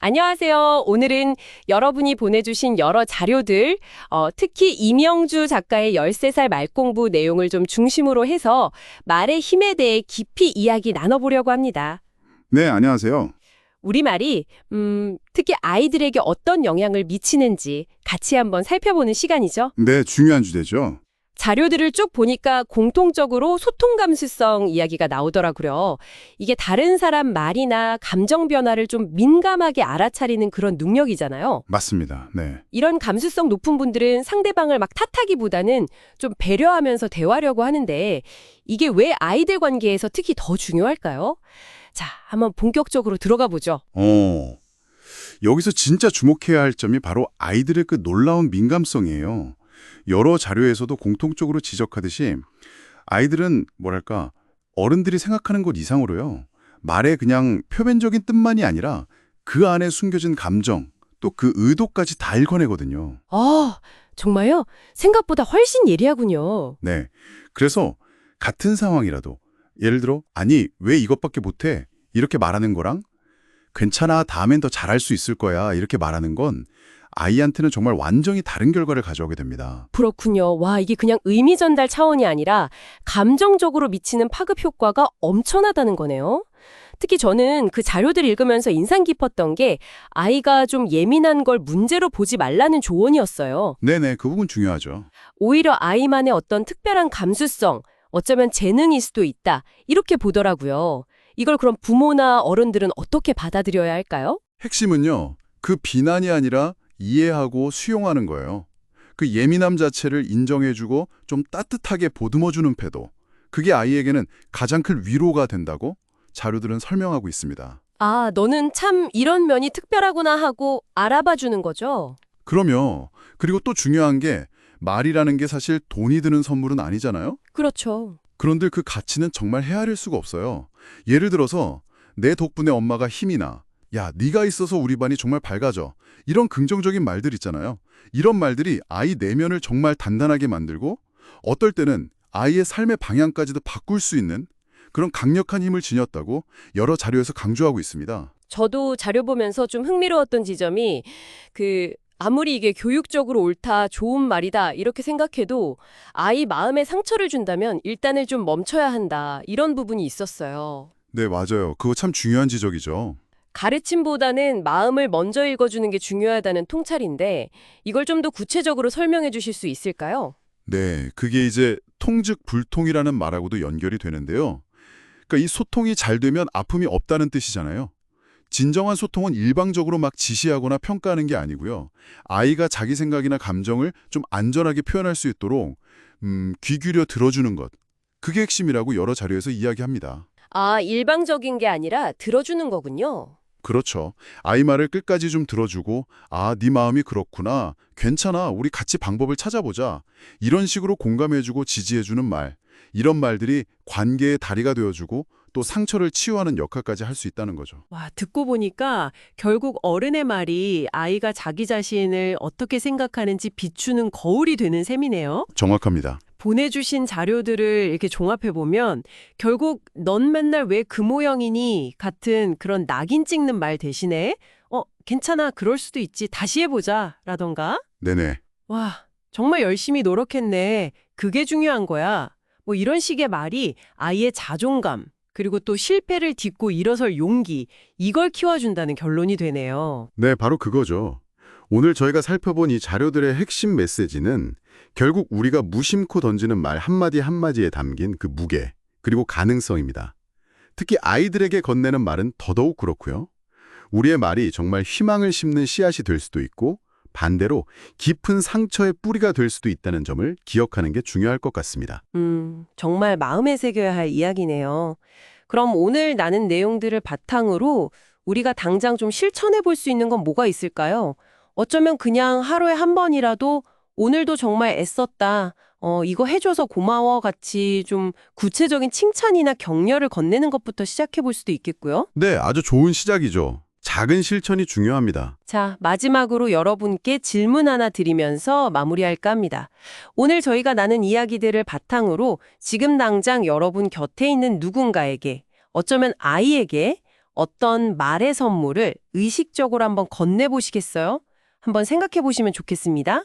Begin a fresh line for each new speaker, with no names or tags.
안녕하세요. 오늘은 여러분이 보내주신 여러 자료들, 어, 특히 이명주 작가의 13살 말공부 내용을 좀 중심으로 해서 말의 힘에 대해 깊이 이야기 나눠보려고 합니다.
네, 안녕하세요.
우리말이 음, 특히 아이들에게 어떤 영향을 미치는지 같이 한번 살펴보는 시간이죠.
네, 중요한 주제죠.
자료들을 쭉 보니까 공통적으로 소통 감수성 이야기가 나오더라고요. 이게 다른 사람 말이나 감정 변화를 좀 민감하게 알아차리는 그런 능력이잖아요.
맞습니다. 네.
이런 감수성 높은 분들은 상대방을 막 탓하기보다는 좀 배려하면서 대화하려고 하는데 이게 왜 아이들 관계에서 특히 더 중요할까요? 자, 한번 본격적으로 들어가 보죠.
어. 여기서 진짜 주목해야 할 점이 바로 아이들의 그 놀라운 민감성이에요. 여러 자료에서도 공통적으로 지적하듯이 아이들은 뭐랄까 어른들이 생각하는 것 이상으로요. 말의 그냥 표면적인 뜻만이 아니라 그 안에 숨겨진 감정, 또 그 의도까지 다 읽어내거든요.
아, 정말요? 생각보다 훨씬 예리하군요.
네. 그래서 같은 상황이라도 예를 들어 아니 왜 이것밖에 못해 이렇게 말하는 거랑 괜찮아 다음엔 더 잘할 수 있을 거야 이렇게 말하는 건 아이한테는 정말 완전히 다른 결과를 가져오게 됩니다.
그렇군요. 와, 이게 그냥 의미 전달 차원이 아니라 감정적으로 미치는 파급 효과가 엄청나다는 거네요. 특히 저는 그 자료들 읽으면서 인상 깊었던 게 아이가 좀 예민한 걸 문제로 보지 말라는 조언이었어요.
네네 그 부분 중요하죠.
오히려 아이만의 어떤 특별한 감수성, 어쩌면 재능일 수도 있다. 이렇게 보더라고요. 이걸 그럼 부모나 어른들은 어떻게 받아들여야 할까요?
핵심은요 그 비난이 아니라 이해하고 수용하는 거예요. 그 예민함 자체를 인정해주고 좀 따뜻하게 보듬어주는 태도 그게 아이에게는 가장 큰 위로가 된다고 자료들은 설명하고 있습니다.
아, 너는 참 이런 면이 특별하구나 하고 알아봐 주는 거죠?
그럼요. 그리고 또 중요한 게 말이라는 게 사실 돈이 드는 선물은 아니잖아요.
그렇죠.
그런데 그 가치는 정말 헤아릴 수가 없어요. 예를 들어서 내 덕분에 엄마가 힘이 나. 야, 네가 있어서 우리 반이 정말 밝아져. 이런 긍정적인 말들 있잖아요. 이런 말들이 아이 내면을 정말 단단하게 만들고 어떨 때는 아이의 삶의 방향까지도 바꿀 수 있는 그런 강력한 힘을 지녔다고 여러 자료에서 강조하고 있습니다.
저도 자료 보면서 좀 흥미로웠던 지점이 그 아무리 이게 교육적으로 옳다, 좋은 말이다 이렇게 생각해도 아이 마음에 상처를 준다면 일단은 좀 멈춰야 한다 이런 부분이 있었어요.
네, 맞아요. 그거 참 중요한 지적이죠.
가르침보다는 마음을 먼저 읽어주는 게 중요하다는 통찰인데 이걸 좀 더 구체적으로 설명해 주실 수 있을까요?
네, 그게 이제 통즉 불통이라는 말하고도 연결이 되는데요. 그러니까 이 소통이 잘 되면 아픔이 없다는 뜻이잖아요. 진정한 소통은 일방적으로 막 지시하거나 평가하는 게 아니고요. 아이가 자기 생각이나 감정을 좀 안전하게 표현할 수 있도록 음, 귀 기울여 들어주는 것. 그게 핵심이라고 여러 자료에서 이야기합니다.
아, 일방적인 게 아니라 들어주는 거군요.
그렇죠. 아이 말을 끝까지 좀 들어주고 아, 네 마음이 그렇구나. 괜찮아. 우리 같이 방법을 찾아보자. 이런 식으로 공감해주고 지지해주는 말. 이런 말들이 관계의 다리가 되어주고 또 상처를 치유하는 역할까지 할 수 있다는 거죠.
와, 듣고 보니까 결국 어른의 말이 아이가 자기 자신을 어떻게 생각하는지 비추는 거울이 되는 셈이네요.
정확합니다.
보내주신 자료들을 이렇게 종합해보면 결국 넌 맨날 왜 그 모양이니 같은 그런 낙인 찍는 말 대신에 어, 괜찮아. 그럴 수도 있지. 다시 해보자. 라던가
네네.
와, 정말 열심히 노력했네. 그게 중요한 거야. 뭐 이런 식의 말이 아이의 자존감, 그리고 또 실패를 딛고 일어설 용기, 이걸 키워준다는 결론이 되네요.
네, 바로 그거죠. 오늘 저희가 살펴본 이 자료들의 핵심 메시지는 결국 우리가 무심코 던지는 말 한마디 한마디에 담긴 그 무게, 그리고 가능성입니다. 특히 아이들에게 건네는 말은 더더욱 그렇고요. 우리의 말이 정말 희망을 심는 씨앗이 될 수도 있고 반대로 깊은 상처의 뿌리가 될 수도 있다는 점을 기억하는 게 중요할 것 같습니다.
음, 정말 마음에 새겨야 할 이야기네요. 그럼 오늘 나눈 내용들을 바탕으로 우리가 당장 좀 실천해 볼 수 있는 건 뭐가 있을까요? 어쩌면 그냥 하루에 한 번이라도 오늘도 정말 애썼다. 어, 이거 해줘서 고마워 같이 좀 구체적인 칭찬이나 격려를 건네는 것부터 시작해 볼 수도 있겠고요.
네, 아주 좋은 시작이죠. 작은 실천이 중요합니다.
자, 마지막으로 여러분께 질문 하나 드리면서 마무리할까 합니다. 오늘 저희가 나눈 이야기들을 바탕으로 지금 당장 여러분 곁에 있는 누군가에게, 어쩌면 아이에게 어떤 말의 선물을 의식적으로 한번 건네보시겠어요? 한번 생각해 보시면 좋겠습니다.